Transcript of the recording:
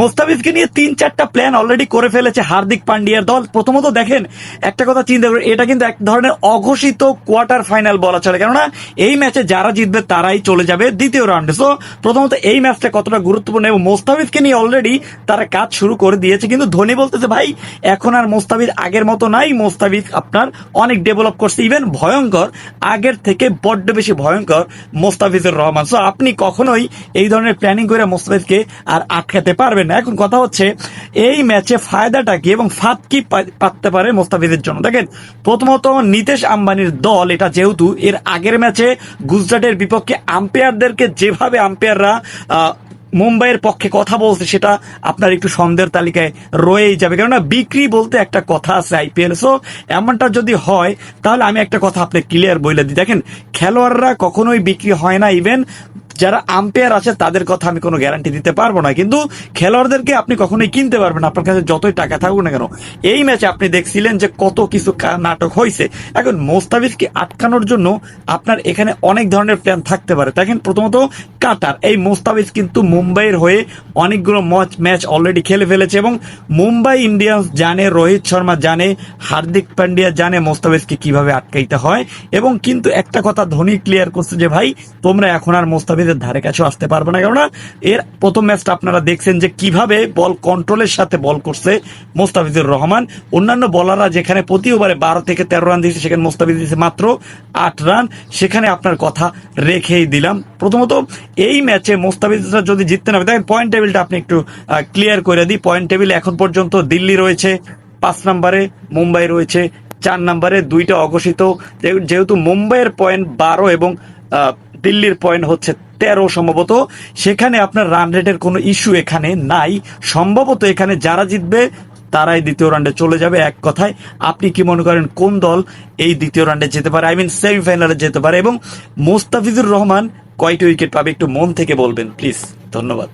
মোস্তাফিজকে নিয়ে তিন চারটা প্ল্যান অলরেডি করে ফেলেছে হার্দিক পান্ডিয়ার দল। প্রথমত দেখেন, একটা কথা চিন্তা করুন, এটা কিন্তু এক ধরনের অঘোষিত কোয়ার্টার ফাইনাল বলা চলে। কেননা, এই ম্যাচে যারা জিতবে তারাই চলে যাবে দ্বিতীয় রাউন্ডে সো প্রথমত এই ম্যাচটা কতটা গুরুত্বপূর্ণ এবং মোস্তাফিজকে নিয়ে অলরেডি তারা কাজ শুরু করে দিয়েছে। কিন্তু ধোনি বলতেছে, ভাই, এখন আর মোস্তাফিজ আগের মতো নাই। মোস্তাফিজ আপনার অনেক ডেভেলপ করছে। ইভেন ভয়ঙ্কর, আগের থেকে বড্ড বেশি ভয়ঙ্কর মোস্তাফিজুর রহমান। সো আপনি কখনোই এই ধরনের প্ল্যানিং করে মোস্তাফিজকে আর আটকাতে পারবেন না। এখন কথা হচ্ছে, এই ম্যাচে ফায়দাটা কি এবং ফাঁদ কি পাততে পারে মোস্তাফিজের জন্য? দেখেন, প্রথমত নিতেশ আম্বানির দল, এটা যেহেতু, এর আগের ম্যাচে গুজরাটের বিপক্ষে আম্পায়ারদেরকে যেভাবে আম্পায়াররা মুম্বাইয়ের পক্ষে কথা বলছে, সেটা আপনার একটু সন্দেহের তালিকায় রয়েই যাবে। কেননা বিক্রি বলতে একটা কথা আছে আইপিএল সো এমনটা যদি হয়, তাহলে আমি একটা কথা আপনি ক্লিয়ার বলে দিই। দেখেন, খেলোয়াড়রা কখনোই বিক্রি হয় না ইভেন যারা আম্পায়ার আছে, তাদের কথা আমি কোনো গ্যারান্টি দিতে পারব না। কিন্তু খেলোয়াড়দেরকে আপনি কখনোই কিনতে পারবেন আপনার কাছে যতই টাকা থাকুক না কেন, এই ম্যাচে আপনি দেখছিলেন যে কত কিছু নাটক হয়েছে। এখন মোস্তাফিজকে আটকানোর জন্য আপনার এখানে অনেক ধরনের প্ল্যান থাকতে পারে। দেখেন প্রথমত কাতার। এই মোস্তাফিজ কিন্তু মুম্বাইয়ের হয়ে অনেকগুলো ম্যাচ ম্যাচ অলরেডি খেলে ফেলেছে এবং মুম্বাই ইন্ডিয়ান্স জানে, রোহিত শর্মা জানে, হার্দিক পান্ডিয়া জানে মোস্তাফিজকে কীভাবে আটকাইতে হয়। এবং কিন্তু একটা কথা ধোনি ক্লিয়ার করছে যে, ভাই, তোমরা এখন আর মোস্তাফিজের ধারে কাছেও আসতে পারবে না। কেননা এর প্রথম ম্যাচটা আপনারা দেখছেন যে কীভাবে বল কন্ট্রোলের সাথে বল করছে মোস্তাফিজুর রহমান। অন্যান্য বলাররা যেখানে প্রতি ওভারে বারো থেকে তেরো রান দিয়েছে, সেখানে মোস্তাফিজ দিয়েছে মাত্র আট রান। সেখানে আপনার কথা রেখেই দিলাম। প্রথমত, এই ম্যাচে মোস্তাফিজরা যদি জিততে না দেখেন পয়েন্ট টেবিলটা আপনি একটু ক্লিয়ার করে দিই। পয়েন্ট টেবিল এখন পর্যন্ত দিল্লি রয়েছে, পাঁচ নম্বরে মুম্বাই রয়েছে, চার নম্বরে দুইটা অঘোষিত। যেহেতু মুম্বাইয়ের পয়েন্ট বারো এবং দিল্লির পয়েন্ট হচ্ছে তেরো সম্ভবত। সেখানে আপনার রান রেটের কোনো ইস্যু এখানে নাই। সম্ভবত এখানে যারা জিতবে, তারাই দ্বিতীয় রাউন্ডে চলে যাবে এক কথায়। আপনি কি মনে করেন কোন দল এই দ্বিতীয় রাউন্ডে যেতে পারে? আই মিন সেমিফাইনালে যেতে পারে। এবং মোস্তাফিজুর রহমান কয়টি উইকেট পাবে? একটু মন থেকে বলবেন প্লিজ ধন্যবাদ।